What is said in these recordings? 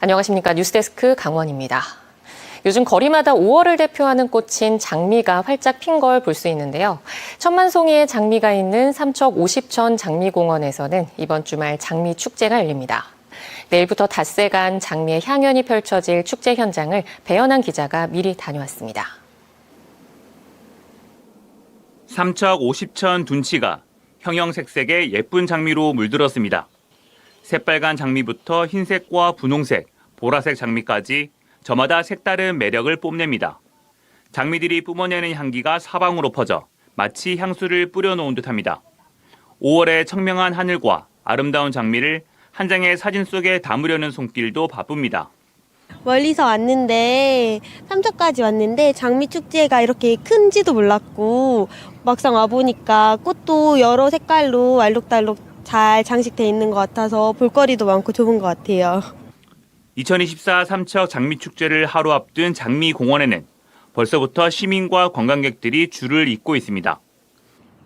안녕하십니까. 뉴스데스크 강원입니다. 요즘 거리마다 5월을 대표하는 꽃인 장미가 활짝 핀 걸 볼 수 있는데요. 천만 송이의 장미가 있는 삼척 50천 장미공원에서는 이번 주말 장미 축제가 열립니다. 내일부터 닷새간 장미의 향연이 펼쳐질 축제 현장을 배연한 기자가 미리 다녀왔습니다. 삼척 50천 둔치가 형형색색의 예쁜 장미로 물들었습니다. 새빨간 장미부터 흰색과 분홍색, 보라색 장미까지 저마다 색다른 매력을 뽐냅니다. 장미들이 뿜어내는 향기가 사방으로 퍼져 마치 향수를 뿌려놓은 듯합니다. 5월의 청명한 하늘과 아름다운 장미를 한 장의 사진 속에 담으려는 손길도 바쁩니다. 멀리서 왔는데 삼척까지 왔는데 장미 축제가 이렇게 큰지도 몰랐고 막상 와 보니까 꽃도 여러 색깔로 알록달록 잘 장식돼 있는 것 같아서 볼거리도 많고 좋은 것 같아요. 2024 삼척 장미축제를 하루 앞둔 장미공원에는 벌써부터 시민과 관광객들이 줄을 잇고 있습니다.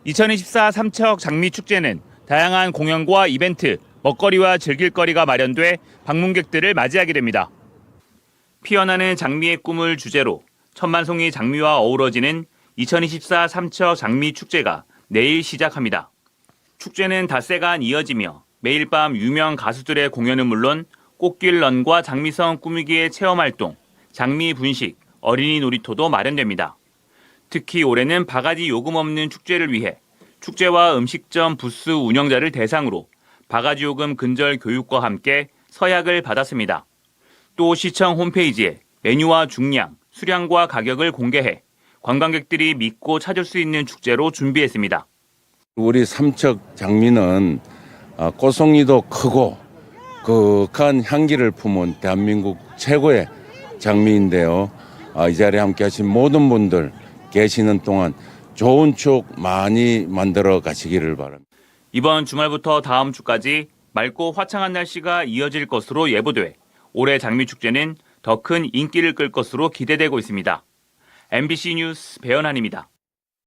2024 삼척 장미축제는 다양한 공연과 이벤트, 먹거리와 즐길거리가 마련돼 방문객들을 맞이하게 됩니다. 피어나는 장미의 꿈을 주제로 천만송이 장미와 어우러지는 2024 삼척 장미축제가 내일 시작합니다. 축제는 닷새간 이어지며 매일 밤 유명 가수들의 공연은 물론 꽃길 런과 장미성 꾸미기의 체험 활동, 장미 분식, 어린이 놀이터도 마련됩니다. 특히 올해는 바가지 요금 없는 축제를 위해 축제와 음식점 부스 운영자를 대상으로 바가지 요금 근절 교육과 함께 서약을 받았습니다. 또 시청 홈페이지에 메뉴와 중량, 수량과 가격을 공개해 관광객들이 믿고 찾을 수 있는 축제로 준비했습니다. 우리 삼척 장미는 아, 꽃송이도 크고 그윽한 향기를 품은 대한민국 최고의 장미인데요. 아, 이 자리에 함께 하신 모든 분들 계시는 동안 좋은 추억 많이 만들어 가시기를 바랍니다. 이번 주말부터 다음 주까지 맑고 화창한 날씨가 이어질 것으로 예보돼 올해 장미축제는 더 큰 인기를 끌 것으로 기대되고 있습니다. MBC 뉴스 배현환입니다.